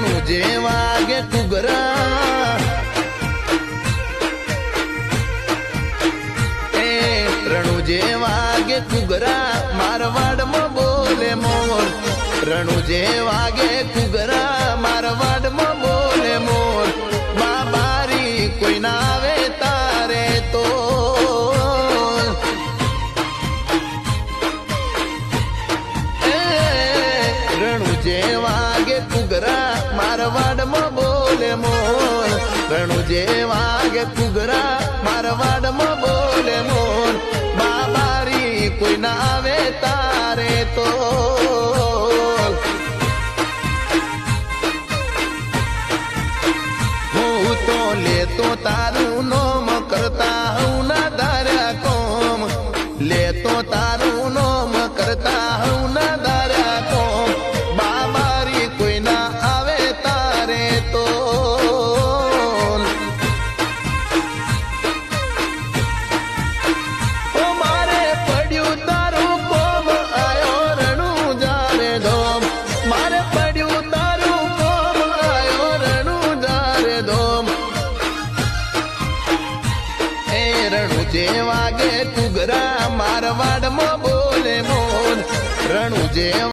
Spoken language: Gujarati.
રણુ જે વાગે કુગરા એ રણુ જે વાગે કુગરા મારવાડમાં બોલે મોર. રણુ જે વાગે કુગરા મારવાડમાં બોલે મોર. બાબારી કોઈ ના આવે તારે તો. રણુ જે વાગે મારવાડમાં બોલે મોર રણુ જે વાગે કુગરા મારવાડમાં બોલે મોર બાબારી કોઈ ના આવે તારે તો. હું તો લેતો તારું નોમ કરતા હું ના ધાર્યા કોમ. લેતો તારું જે વાગે કુગરા મારવાડમાં બોલે મોન રણુ જે